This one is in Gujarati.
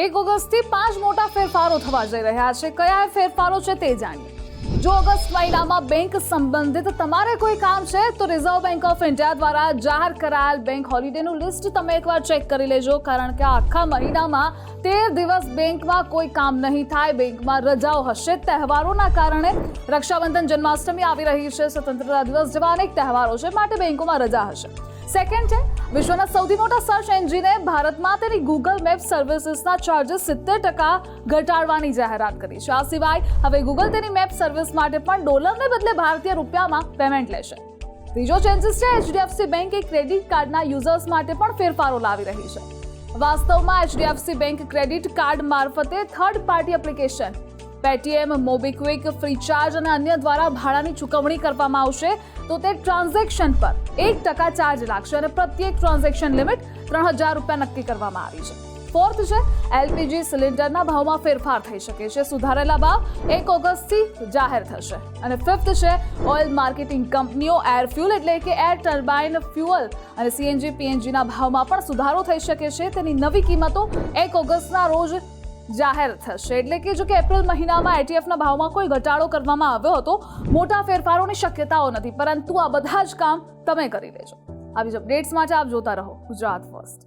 એક ઓગસ્ટથી પાંચ મોટા ફેરફારો થવા જઈ રહ્યા છે. કયા ફેરફારો છે તે જાણીએ. જો ઓગસ્ટ મહિનામાં બેંક સંબંધિત તમારે કોઈ કામ છે, તો રિઝર્વ બેંક ઓફ ઇન્ડિયા દ્વારા જાહેર કરાયેલ બેંક હોલિડેનું લિસ્ટ તમે એકવાર ચેક કરી લેજો, કારણ કે આખા મહિનામાં તેર દિવસ બેંકમાં કોઈ કામ નહીં થાય. બેંકમાં રજાઓ હશે. તહેવારોના કારણે રક્ષાબંધન જન્માષ્ટમી આવી રહી છે. સ્વતંત્રતા દિવસ જેવા અનેક તહેવારો છે. માટે બેંકોમાં રજા હશે. સેકન્ડ છે, વિશ્વના સૌથી મોટા સર્ચ એન્જિને ભારતમાં તેની ગૂગલ મેપ સર્વિસીસના ચાર્જિસ સિત્તેર ટકા ઘટાડવાની જાહેરાત કરી છે. આ સિવાય હવે ગૂગલ તેની મેપ સર્વિસ માટે પણ ડોલરને બદલે ભારતીય રૂપિયામાં પેમેન્ટ લેશે. ત્રીજો ચેન્જીસ છે એચડીએફસી બેંક એ ક્રેડિટ કાર્ડના યુઝર્સ માટે પણ ફેરફારો લાવી રહી છે. વાસ્તવમાં એચડીએફસી બેંક ક્રેડિટ કાર્ડ મારફતે third party application Paytm MobiKwik Freecharge અને અન્ય દ્વારા ભાડાની ચૂકવણી કરવામાં આવશે. તો તે ટ્રાન્ઝેક્શન પર એક ટકા ચાર્જ લાગશે અને પ્રત્યેક ટ્રાન્ઝેક્શન લિમિટ ત્રણ હજાર રૂપિયા નક્કી કરવામાં આવી છે. ફોર્થ છે એલપીજી સિલિન્ડરના ભાવમાં ફેરફાર થઈ શકે છે. સુધારેલા ભાવ એક ઓગસ્ટથી જાહેર થશે. અને ફિફ્થ છે ઓઇલ માર્કેટિંગ કંપનીઓ એર ફ્યુલ એટલે કે એર ટર્બાઇન ફ્યુઅલ અને સીએનજી પીએનજીના ભાવમાં પણ સુધારો થઈ શકે છે. તેની નવી કિંમતો એક ઓગસ્ટના રોજ જાહેર થશે. એટલે કે જો કે એપ્રિલ મહિનામાં એટીએફના ભાવમાં કોઈ ઘટાડો કરવામાં આવ્યો હતો, મોટા ફેરફારોની શક્યતાઓ નથી. પરંતુ આ બધા જ કામ તમે કરી લેજો. આવી જ અપડેટ્સ માટે આપ જોતા રહો ગુજરાત ફર્સ્ટ